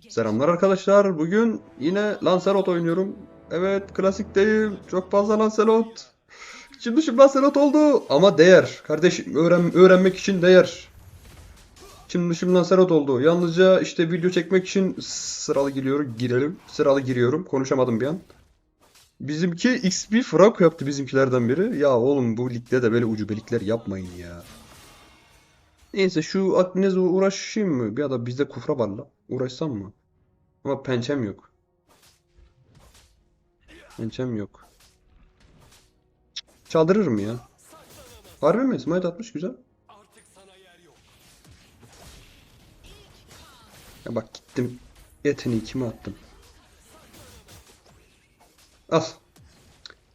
Selamlar arkadaşlar. Bugün yine Lancelot oynuyorum. Evet, klasikteyim. Çok fazla Lancelot. Şimdi şimdi Lancelot oldu. Ama değer. Kardeşim öğren öğrenmek için değer. Şimdi şimdi Lancelot oldu. Yalnızca işte video çekmek için sıralı giriyorum. Girelim. Sıralı giriyorum. Konuşamadım bir an. Bizimki XP Franco yaptı bizimkilerden biri. Ya oğlum bu ligde de böyle ucubelikler yapmayın ya. Neyse şu Akdeniz'e uğraşayım mı? Ya da bizde kufra var la. Uğraşsam mı? Ama pençem yok. Pençem yok. Cık, Çaldırırım ya. Harbi mi? Smite atmış güzel. Ya bak gittim. Yeteneği kime attım? Al.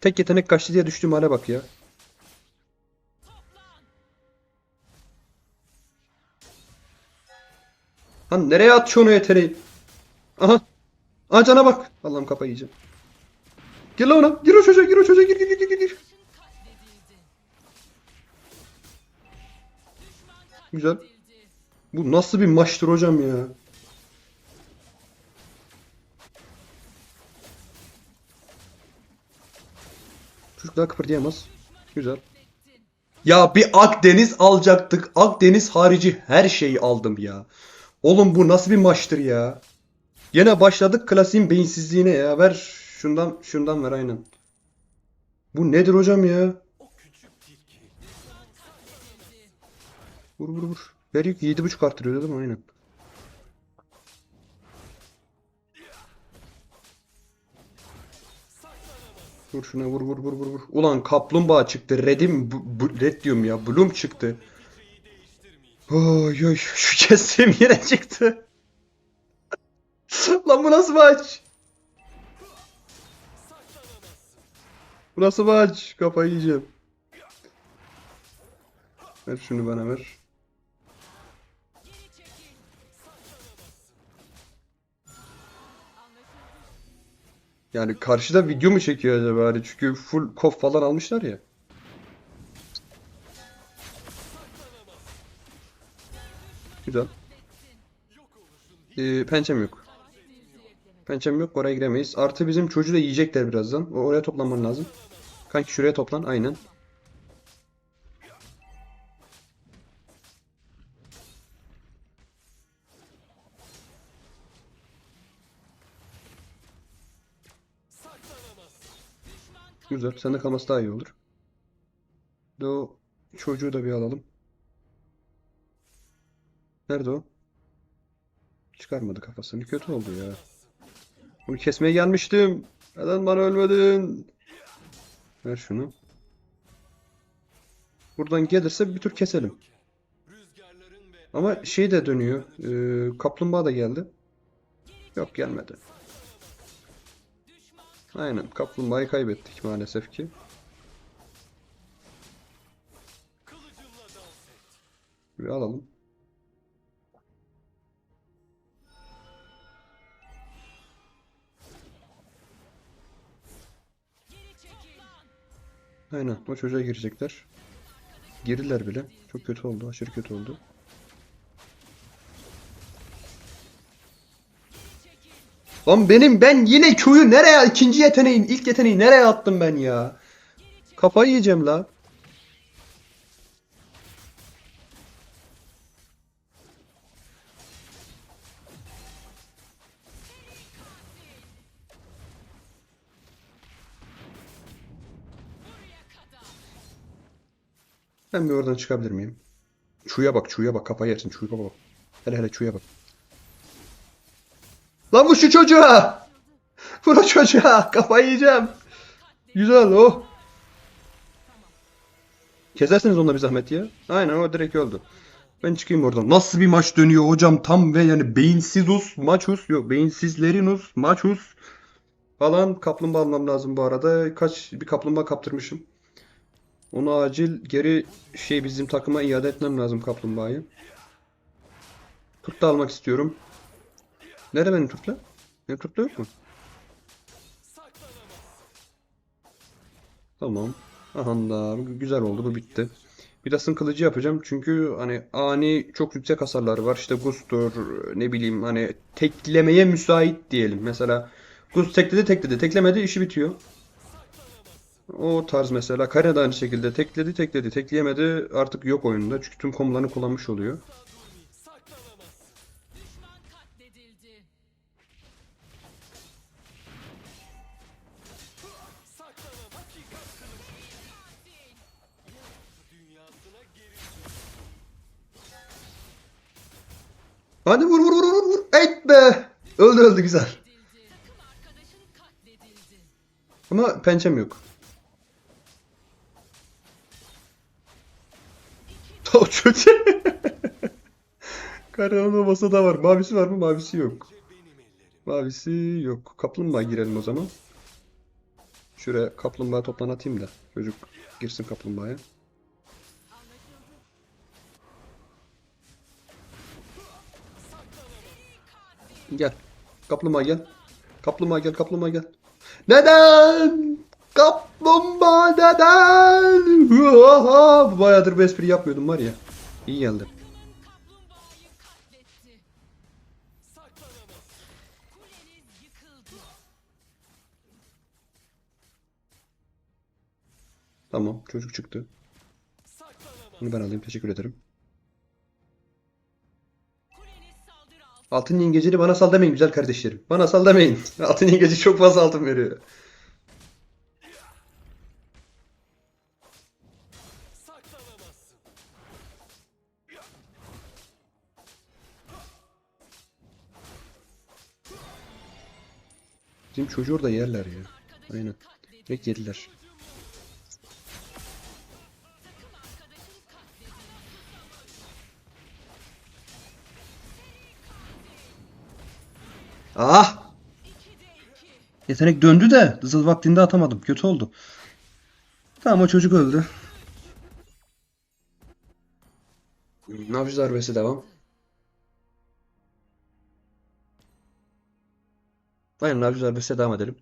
Tek yetenek kaçtı diye düştüğüm hale bak ya. Lan nereye atıyor onu yeteneği? Aha. Aha cana bak. Allah'ım kafayı yiyeceğim. Gir lan ona. Gir o çocuğa. Gir o çocuğa. Gir gir gir gir gir. Güzel. Bu nasıl bir maçtır hocam ya? Çocuk daha kıpırdayamaz. Güzel. Ya bir Akdeniz alacaktık. Akdeniz harici her şeyi aldım ya. Oğlum bu nasıl bir maçtır ya? Yine başladık klasiğin beyinsizliğine ya. Ver şundan şundan ver aynen. Bu nedir hocam ya? Vur vur vur. Ver yük 7.5 arttırıyor değil mi? Aynen. Vur şuna vur vur vur vur. Ulan kaplumbağa çıktı. Red'im red diyorum ya. Bloom çıktı. Oy oy şu kestiğim yine çıktı. Lan bu nasıl maç? Bu nasıl maç? Kafayı yiyeceğim. Ver şunu bana ver. Yani karşıda video mu çekiyor acaba? Hani çünkü full kof falan almışlar ya. Güzel. Ee, pençem yok. Pençem yok. Oraya giremeyiz. Artı bizim çocuğu da yiyecekler birazdan. O oraya toplanman lazım. Kanki şuraya toplan. Aynen. Güzel. Sende kalması daha iyi olur. De o çocuğu da bir alalım. Nerede o? Çıkarmadı kafasını. Kötü oldu ya. Bunu kesmeye gelmiştim. Neden bana ölmedin? Ver şunu. Buradan gelirse bir tur keselim. Ama şey de dönüyor. Ee, kaplumbağa da geldi. Yok gelmedi. Aynen. Kaplumbağayı kaybettik maalesef ki. Bir alalım. Aynen. O çocuğa girecekler. Girdiler bile. Çok kötü oldu. Aşırı kötü oldu. Lan benim ben yine Q'yu nereye ikinci yeteneğin ilk yeteneği nereye attım ben ya? Kafayı yiyeceğim la. Ben bir oradan çıkabilir miyim? Çuya bak, çuya bak, kafayı yersin, çuya bak. Hele hele çuya bak. Lan bu şu çocuğa! Vur çocuğa! Kafayı yiyeceğim. Güzel o. Kesersiniz onunla bir zahmet ya. Aynen o direkt öldü. Ben çıkayım oradan. Nasıl bir maç dönüyor hocam tam ve yani beyinsizus maçus yok beyinsizlerinus maçus falan kaplumbağa almam lazım bu arada. Kaç bir kaplumbağa kaptırmışım. Onu acil geri şey bizim takıma iade etmem lazım kaplumbağayı. Turt da almak istiyorum. Nerede benim turtla? Benim turtla yok mu? Tamam. Aha da güzel oldu bu bitti. Midas'ın kılıcı yapacağım çünkü hani ani çok yüksek hasarları var. İşte Gus'tur ne bileyim hani teklemeye müsait diyelim. Mesela Gus tekledi tekledi teklemedi işi bitiyor. O tarz mesela. Kare de aynı şekilde tekledi tekledi tekleyemedi artık yok oyunda. Çünkü tüm komularını kullanmış oluyor. Hadi vur vur vur vur vur. Eyt be. Öldü öldü güzel. Ama pençem yok. O çocuğu. Karanın masada var. Mavisi var mı? Mavisi yok. Mavisi yok. Kaplumbağa girelim o zaman. Şuraya kaplumbağa toplan atayım da. Çocuk girsin kaplumbağaya. Gel. Kaplumbağa gel. Kaplumbağa gel. Kaplumbağa gel. Neden? Kaplumbağa neden? Huaha! Bayağıdır bu espri yapmıyordum var ya. İyi geldi. Tamam çocuk çıktı. Bunu ben alayım teşekkür ederim. Altın yengecini bana sal demeyin güzel kardeşlerim. Bana sal demeyin. Altın yengeci çok fazla altın veriyor. Bizim çocuğu orada yerler ya. Aynen. Direkt yediler. Ah! 2'de 2. Yetenek döndü de hızlı vaktinde atamadım. Kötü oldu. Tamam o çocuk öldü. Nabz darbesi devam. Aynen nabz darbesi devam edelim.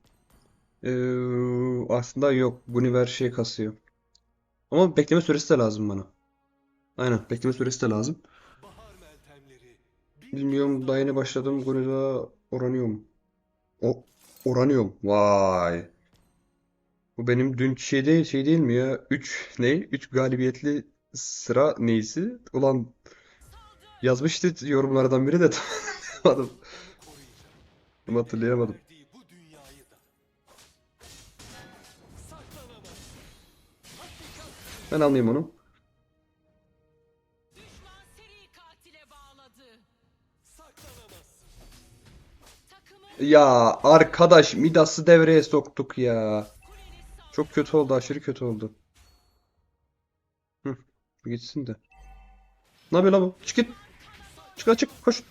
Ee, aslında yok. Guniver şey kasıyor. Ama bekleme süresi de lazım bana. Aynen bekleme süresi de lazım. Bilmiyorum daha yeni başladım. Guniver'a oranıyorum. O oranıyorum. Vay. Bu benim dün şey değil, şey değil mi ya? 3 ne? 3 galibiyetli sıra neyisi? Ulan yazmıştı yorumlardan biri de hatırlayamadım. Tam hatırlayamadım. Ben almayayım onu. Ya arkadaş Midas'ı devreye soktuk ya. Çok kötü oldu, aşırı kötü oldu. Hı, gitsin de. Ne yapıyor lan bu? Çık git. Çık lan çık, koş.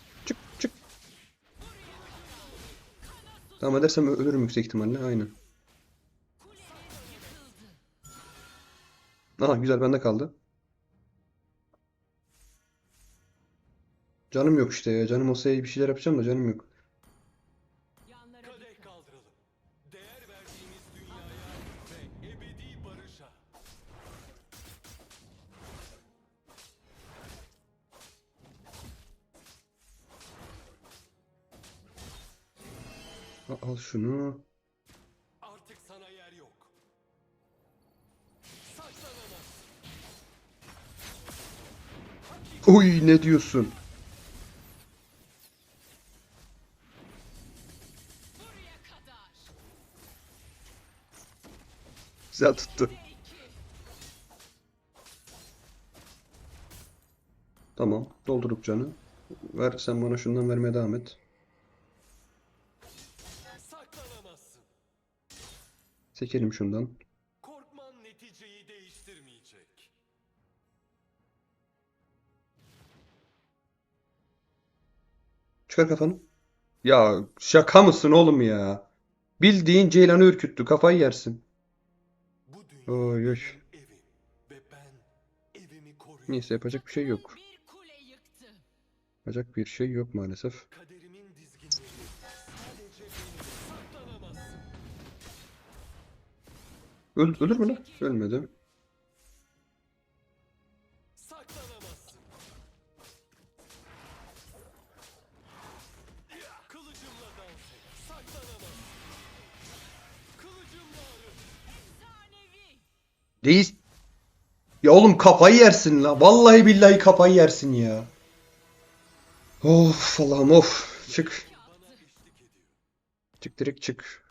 Tamam edersem ölürüm yüksek ihtimalle, aynen. Aha güzel bende kaldı. Canım yok işte ya. Canım olsa bir şeyler yapacağım da canım yok. Değer verdiğimiz Al, şunu. Artık sana yer yok. Uy ne diyorsun? Güzel tuttu. 2 Tamam. Doldurduk canı. Ver sen bana şundan vermeye devam et. Sekelim şundan. Korkman neticeyi değiştirmeyecek. Çıkar kafanı. Ya şaka mısın oğlum ya? Bildiğin Ceylan'ı ürküttü. Kafayı yersin. Bu dünya Oy oy. Neyse yapacak bir şey yok. Yapacak bir şey yok maalesef. Öl ölür mü lan? Ölmedi. Değil. Ya oğlum kafayı yersin la. Vallahi billahi kafayı yersin ya. Of Allah'ım of. Çık. Çık direkt çık.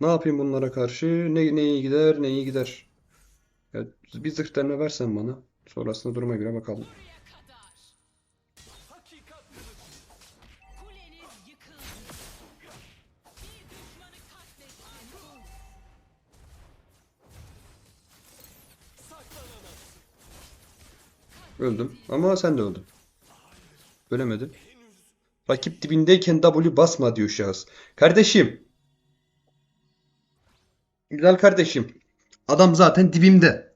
Ne yapayım bunlara karşı? Ne, ne iyi gider ne iyi gider. Ya, bir zırh tane versen bana. Sonrasında duruma göre bakalım. Öldüm. Ama sen de öldün. Ölemedin. Rakip dibindeyken W basma diyor şahıs. Kardeşim. Güzel kardeşim. Adam zaten dibimde.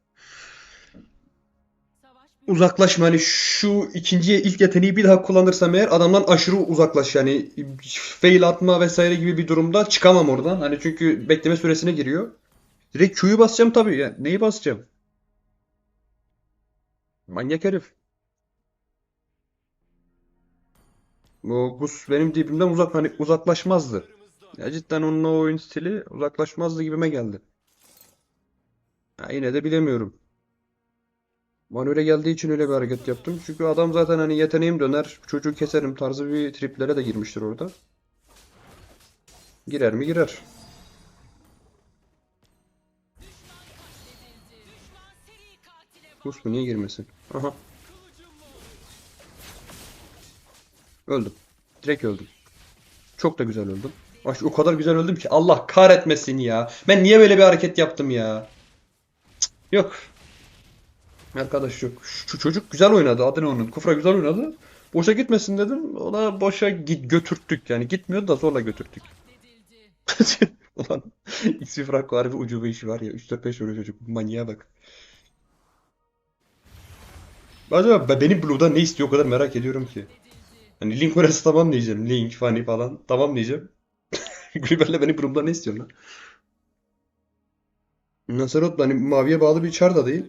Uzaklaşma hani şu ikinciye ilk yeteneği bir daha kullanırsam eğer adamdan aşırı uzaklaş yani fail atma vesaire gibi bir durumda çıkamam oradan. Hani çünkü bekleme süresine giriyor. Direkt Q'yu basacağım tabii ya. Neyi basacağım? Manyak herif. Bu Gus benim dibimden uzak hani uzaklaşmazdı. Ya cidden onun o oyun stili uzaklaşmazdı gibime geldi. Ha, yine de bilemiyorum. Bana öyle geldiği için öyle bir hareket yaptım. Çünkü adam zaten hani yeteneğim döner, çocuğu keserim tarzı bir triplere de girmiştir orada. Girer mi girer. Gus mu niye girmesin? Aha. Öldüm. Direkt öldüm. Çok da güzel öldüm. Ay, o kadar güzel öldüm ki Allah kahretmesin ya. Ben niye böyle bir hareket yaptım ya? Cık, Yok. Arkadaş yok. Şu çocuk güzel oynadı. Adı ne onun? Kufra güzel oynadı. Boşa gitmesin dedim. Ona boşa git götürttük yani. Gitmiyordu da zorla götürttük. Ulan X Franco harbi ucube işi var ya. 3-4-5 vuruyor çocuk. Manyağa bak. Acaba be- benim Blue'da ne istiyor o kadar merak ediyorum ki. Hani Link orası tamam diyeceğim. Link, Fanny falan tamam diyeceğim. Gulliver'le benim Blue'da ne istiyor lan? Nasarot hani maviye bağlı bir çar da değil.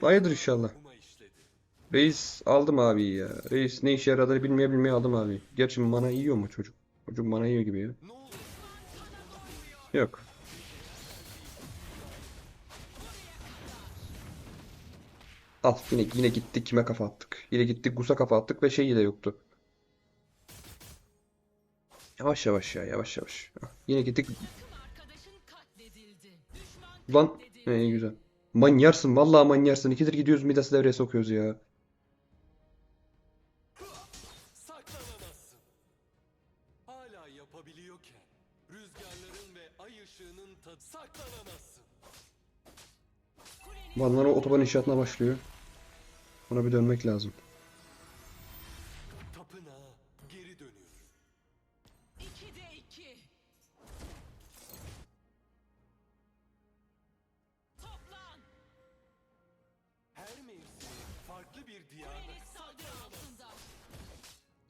Hayırdır inşallah. Reis aldım abi ya. Reis ne işe yaradığını bilmeye bilmeye aldım abi. Gerçi mana yiyor mu çocuk? Çocuk mana yiyor gibi ya. Yok. Al yine yine gittik kime kafa attık. Yine gittik Gus'a kafa attık ve şey de yoktu. Yavaş yavaş ya yavaş yavaş. Ah, Yine gittik. Lan ne güzel. Manyarsın vallahi manyarsın. İkidir gidiyoruz Midas'ı devreye sokuyoruz ya. saklanamazsın. Hala yapabiliyorken rüzgarların ve ay ışığının tadı saklanamazsın. Kuleniz Vanlar o otoban inşaatına başlıyor. Ona bir dönmek lazım.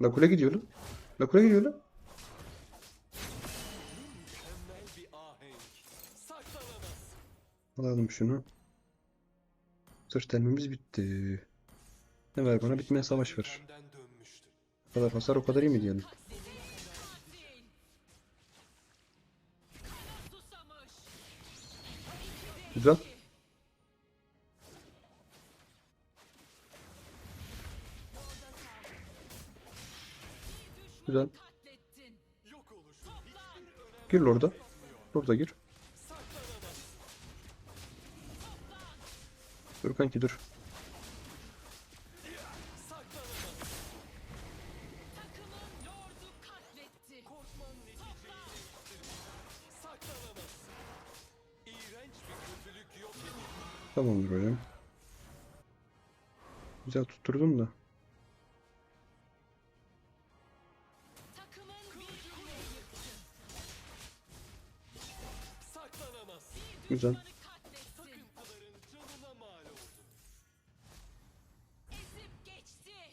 La kule gidiyor lan. La kule gidiyor lan. Alalım şunu. Sırt delmemiz bitti. Ne ver bana bitmeyen savaş ver. O kadar hasar o kadar iyi mi diyelim. Güzel. Güzel. Gir orada. Orada gir. Dur kanki dur. Tamamdır hocam. Güzel tutturdum da. Geçti.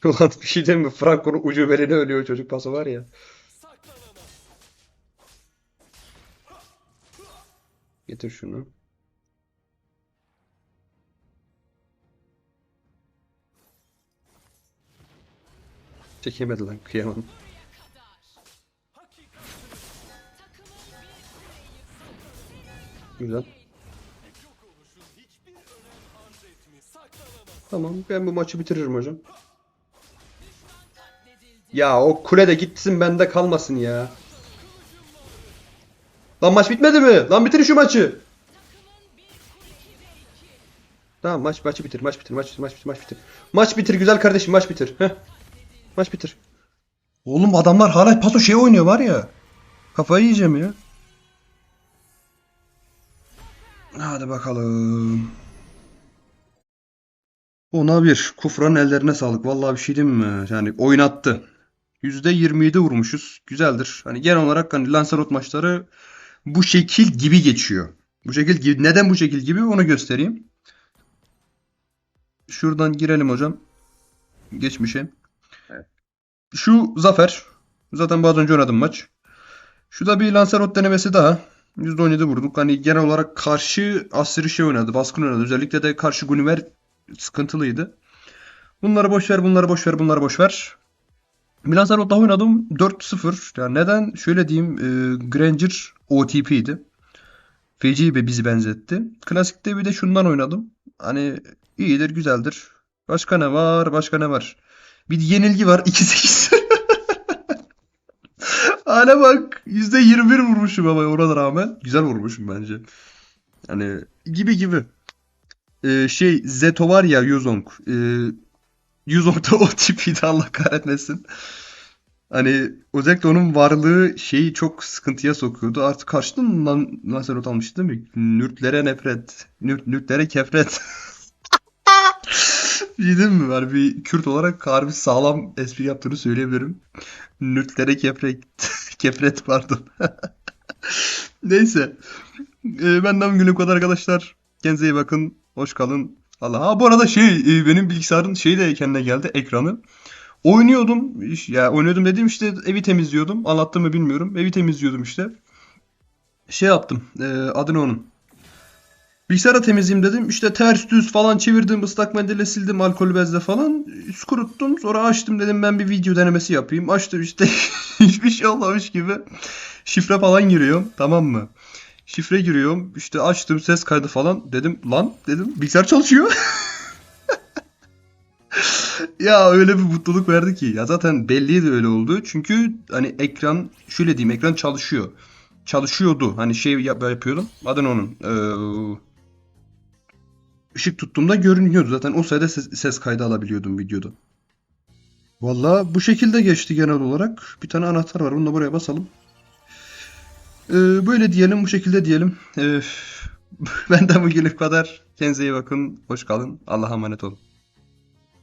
Ulan bir şey diyeyim mi? Franco'nun ucubeline ölüyor çocuk pası var ya. Getir şunu. Çekemedi lan kıyamam. Güzel. Tamam ben bu maçı bitiririm hocam. Ya o kule de gitsin bende kalmasın ya. Lan maç bitmedi mi? Lan bitir şu maçı. Takımın bir kule 2 ve 2. Tamam maç maçı bitir maç bitir maç bitir maç bitir maç bitir. Maç bitir güzel kardeşim maç bitir. Heh. Maç bitir. Oğlum adamlar hala paso şey oynuyor var ya. Kafayı yiyeceğim ya. Hadi bakalım. Ona bir. Kufranın ellerine sağlık. Vallahi bir şey diyeyim mi? Yani oynattı. %27 vurmuşuz. Güzeldir. Hani genel olarak hani Lancelot maçları bu şekil gibi geçiyor. Bu şekil gibi. Neden bu şekil gibi onu göstereyim. Şuradan girelim hocam. Geçmişe. Şu Zafer. Zaten biraz önce oynadım maç. Şu da bir Lancelot denemesi daha. %17 vurduk. Hani genel olarak karşı aşırı şey oynadı. Baskın oynadı. Özellikle de karşı Gunniver sıkıntılıydı. Bunları boş ver, bunları boş ver, bunları boş ver. Bir Lancelot'la oynadım 4-0. Yani neden? Şöyle diyeyim. E, Granger OTP'ydi. Feci bir bizi benzetti. Klasikte bir de şundan oynadım. Hani iyidir, güzeldir. Başka ne var? Başka ne var? Bir yenilgi var. 2-8. Hala bak. %21 vurmuşum ama ona rağmen. Güzel vurmuşum bence. Hani gibi gibi. Ee, şey Zeto var ya Yuzong. Ee, Yuzong da o tipiydi Allah kahretmesin. Hani özellikle onun varlığı şeyi çok sıkıntıya sokuyordu. Artık karşıdan lan Lancelot almıştı değil mi? Nürtlere nefret. Nürt, nürtlere kefret. Bildim mi? Yani bir Kürt olarak harbi sağlam espri yaptığını söyleyebilirim. Nürtlere kefret. kefret pardon. Neyse. Ee, benden bugün bu kadar arkadaşlar. Kendinize iyi bakın. Hoş kalın. Allah. Ha bu arada şey e, benim bilgisayarın şeyi de kendine geldi ekranı. Oynuyordum. Ya oynuyordum dediğim işte evi temizliyordum. Anlattım mı bilmiyorum. Evi temizliyordum işte. Şey yaptım. E, adı onun? Bilgisayarı temizleyeyim dedim. İşte ters düz falan çevirdim. ıslak mendille sildim alkol bezle falan. Kuruttum. Sonra açtım dedim ben bir video denemesi yapayım. Açtım işte hiçbir şey olmamış gibi. Şifre falan giriyorum. Tamam mı? Şifre giriyorum. İşte açtım ses kaydı falan. Dedim lan dedim bilgisayar çalışıyor. Ya öyle bir mutluluk verdi ki. Ya zaten belliydi öyle oldu. Çünkü hani ekran şöyle diyeyim ekran çalışıyor. Çalışıyordu. Hani şey yap yapıyordum. Adı ne onun? Ee, ışık tuttuğumda görünüyordu. Zaten o sayede ses, ses kaydı alabiliyordum videoda. Valla bu şekilde geçti genel olarak. Bir tane anahtar var. Bunu da buraya basalım. Ee, böyle diyelim. Bu şekilde diyelim. Ee, benden bugünlük kadar. Kendinize iyi bakın. Hoş kalın. Allah'a emanet olun.